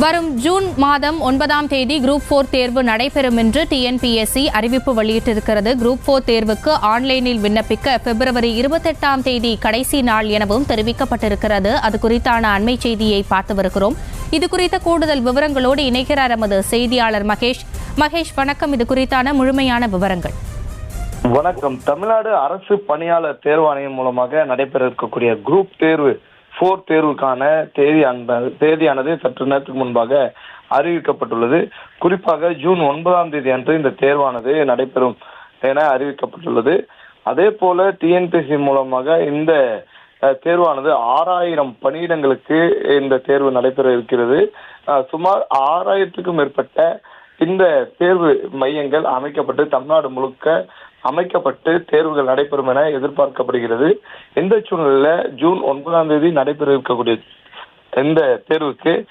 வரும் ஜூன் மாதம் ஒன்பதாம் தேதி குரூப் போர் தேர்வு நடைபெறும் என்று டிஎன்பிஎஸ்சி அறிவிப்பு வெளியிட்டிருக்கிறது. குரூப் போர் தேர்வுக்கு ஆன்லைனில் விண்ணப்பிக்க பிப்ரவரி இருபத்தெட்டாம் தேதி கடைசி நாள் எனவும் தெரிவிக்கப்பட்டிருக்கிறது. அது குறித்தான அண்மை செய்தியை பார்த்து வருகிறோம். இது குறித்த கூடுதல் விவரங்களோடு இணைக்கிறார் எமது செய்தியாளர் மகேஷ். மகேஷ் வணக்கம். இது குறித்தான முழுமையான விவரங்கள். வணக்கம். தமிழ்நாடு அரசு பணியாளர் தேர்வாணையம் மூலமாக நடைபெற இருக்கக்கூடிய குரூப் தேர்வு போர் தேர்வுக்கான தேதி தேதியானது சற்று நேரத்துக்கு முன்பாக அறிவிக்கப்பட்டுள்ளது. குறிப்பாக ஜூன் ஒன்பதாம் தேதி அன்று இந்த தேர்வானது நடைபெறும் என அறிவிக்கப்பட்டுள்ளது. அதே போல டிஎன்பிசி மூலமாக இந்த தேர்வானது ஆறாயிரம் பணியிடங்களுக்கு இந்த தேர்வு நடைபெற இருக்கிறது. சுமார் ஆறாயிரத்துக்கும் மேற்பட்ட இந்த தேர்வு மையங்கள் அமைக்கப்பட்டு தமிழ்நாடு முழுக்க அமைக்கப்பட்டு தேர்வுகள் நடைபெறும் என எதிர்பார்க்கப்படுகிறது. இந்த சூழ்நிலையில ஜூன் ஒன்பதாம் தேதி நடைபெற இருக்கக்கூடிய இந்த தேர்வுக்கு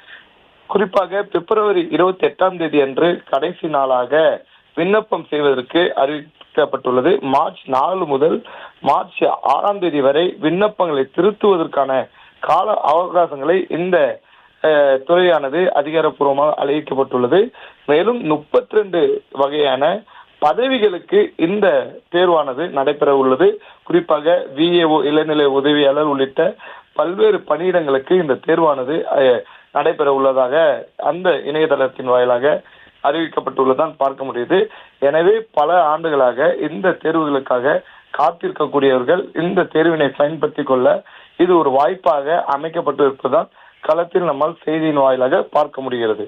குறிப்பாக பிப்ரவரி இருபத்தி எட்டாம் தேதி அன்று கடைசி நாளாக விண்ணப்பம் செய்வதற்கு அறிவிக்கப்பட்டுள்ளது. மார்ச் நாலு முதல் மார்ச் ஆறாம் தேதி வரை விண்ணப்பங்களை திருத்துவதற்கான கால அவகாசங்களை இந்த துறையானது அதிகாரப்பூர்வமாக அறிவிக்கப்பட்டுள்ளது. மேலும் முப்பத்தி ரெண்டு வகையான பதவிகளுக்கு இந்த தேர்வானது நடைபெற உள்ளது. குறிப்பாக விஏஓ இளநிலை உதவியாளர் உள்ளிட்ட பல்வேறு பணியிடங்களுக்கு இந்த தேர்வானது நடைபெற உள்ளதாக அந்த இணையதளத்தின் வாயிலாக அறிவிக்கப்பட்டுள்ளதான் பார்க்க முடியுது. எனவே பல ஆண்டுகளாக இந்த தேர்வுகளுக்காக காத்திருக்கக்கூடியவர்கள் இந்த தேர்வினை பயன்படுத்தி கொள்ள இது ஒரு வாய்ப்பாக அமைக்கப்பட்டு இருப்பதால் களத்தில் நம்மால் செய்தியின் வாயிலாக பார்க்க முடிகிறது.